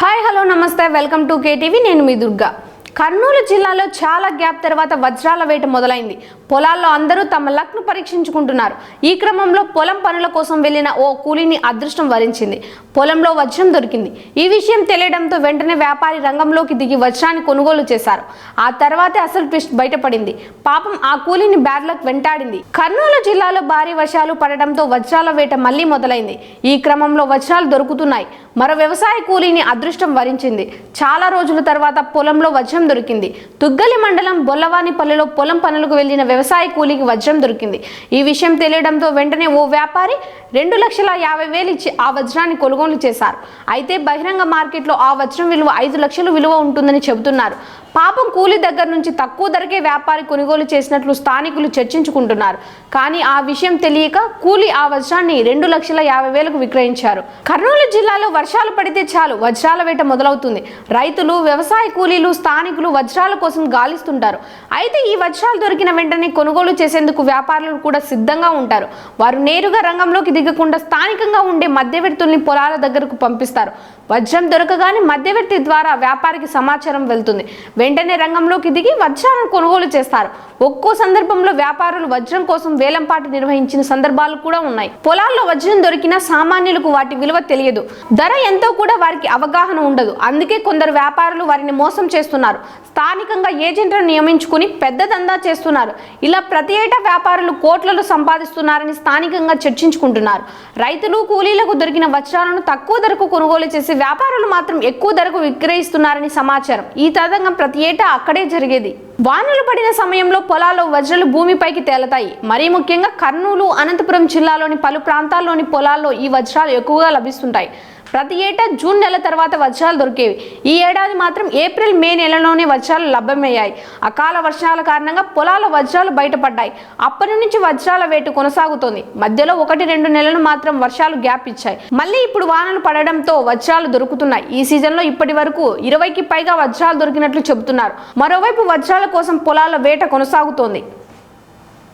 Hi hello namaste. Welcome to KTV. నేను మీ దుర్గా. కర్నూలు జిల్లాలో చాలా గ్యాప్ తర్వాత వజ్రాల వేట మొదలైంది. పొలాల్లో అందరూ తమ లక్ను పరీక్షించుకుంటున్నారు. ఈ క్రమంలో పొలం పనుల కోసం వెళ్ళిన ఓ కూలీని అదృష్టం వరించింది. పొలంలో వజ్రం దొరికింది. ఈ విషయం తెలియడంతో వెంటనే వ్యాపారి రంగంలోకి దిగి వజ్రాన్ని కొనుగోలు చేశారు. ఆ తర్వాతే అసలు ట్విస్ట్ బయటపడింది. పాపం ఆ కూలీని బ్యాడ్ లక్ వెంటాడింది. కర్నూలు జిల్లాలో భారీ వర్షాలు పడడంతో వజ్రాల వేట మళ్ళీ మొదలైంది. ఈ క్రమంలో వజ్రాలు దొరుకుతున్నాయి. మరో వ్యవసాయ కూలీని అదృష్టం వరించింది. చాలా రోజుల తర్వాత పొలంలో వజ్రం దొరికింది. తుగ్గలి మండలం బొల్లవానిపల్లిలో పొలం పనులకు వెళ్ళిన వ్యవసాయ కూలీకి వజ్రం దొరికింది. ఈ విషయం తెలియడంతో వెంటనే ఓ వ్యాపారి రెండు లక్షల యాభై వేలు ఇచ్చి ఆ వజ్రాన్ని కొనుగోలు చేశారు. అయితే బహిరంగ మార్కెట్లో ఆ వజ్రం విలువ ఐదు లక్షలు విలువ ఉంటుందని చెబుతున్నారు. పాపం కూలీ దగ్గర నుంచి తక్కువ ధరకే వ్యాపారి కొనుగోలు చేసినట్లు స్థానికులు చర్చించుకుంటున్నారు. కానీ ఆ విషయం తెలియక కూలీ ఆ వజ్రాన్ని రెండు లక్షల యాభై వేలకు విక్రయించారు. కర్నూలు జిల్లాలో వర్షాలు పడితే చాలు వజ్రాల వేట మొదలవుతుంది. రైతులు వ్యవసాయ కూలీలు స్థానికులు వజ్రాల కోసం గాలిస్తుంటారు. అయితే ఈ వజ్రాలు దొరికిన వెంటనే కొనుగోలు చేసేందుకు వ్యాపారులు కూడా సిద్ధంగా ఉంటారు. వారు నేరుగా రంగంలోకి దిగకుండా స్థానికంగా ఉండే మధ్యవర్తుల్ని పొలాల దగ్గరకు పంపిస్తారు. వజ్రం దొరకగానే మధ్యవర్తి ద్వారా వ్యాపారికి సమాచారం వెళ్తుంది. వెంటనే రంగంలోకి దిగి వజ్రాలను కొనుగోలు చేస్తారు. ఒక్కో సందర్భంలో వ్యాపారులు వజ్రం కోసం వేలంపాటు నిర్వహించిన సందర్భాలు కూడా ఉన్నాయి. పొలాల్లో వజ్రం దొరికిన సామాన్యులకు వాటి విలువ తెలియదు. ధర ఎంతో కూడా వారికి అవగాహన ఉండదు. అందుకే కొందరు వ్యాపారులు వారిని మోసం చేస్తున్నారు. స్థానికంగా ఏజెంట్లను నియమించుకుని పెద్ద దందా చేస్తున్నారు. ఇలా ప్రతి ఏటా వ్యాపారులు కోట్లలో సంపాదిస్తున్నారని స్థానికంగా చర్చించుకుంటున్నారు. రైతులు కూలీలకు దొరికిన వజ్రాలను తక్కువ ధరకు కొనుగోలు చేసి వ్యాపారులు మాత్రం ఎక్కువ ధరకు విక్రయిస్తున్నారని సమాచారం. ఈ తతంగం ప్రతి ఏటా అక్కడే జరిగేది. వానలు పడిన సమయంలో పొలాల్లో వజ్రాలు భూమిపైకి తేలతాయి. మరీ ముఖ్యంగా కర్నూలు అనంతపురం జిల్లాలోని పలు ప్రాంతాల్లోని పొలాల్లో ఈ వజ్రాలు ఎక్కువగా లభిస్తుంటాయి. ప్రతి ఏటా జూన్ నెల తర్వాత వర్షాలు దొరికేవి. ఈ ఏడాది మాత్రం ఏప్రిల్ మే నెలలోనే వర్షాలు లభ్యమయ్యాయి. అకాల వర్షాల కారణంగా పొలాల వజ్రాలు బయటపడ్డాయి. అప్పటి నుంచి వజ్రాల వేటు కొనసాగుతోంది. మధ్యలో ఒకటి రెండు నెలలు మాత్రం వర్షాలు గ్యాప్ ఇచ్చాయి. మళ్ళీ ఇప్పుడు వానలు పడడంతో వజ్రాలు దొరుకుతున్నాయి. ఈ సీజన్లో ఇప్పటి వరకు ఇరవైకి పైగా వజ్రాలు దొరికినట్లు చెబుతున్నారు. మరోవైపు వజ్రాల కోసం పొలాల వేట కొనసాగుతోంది.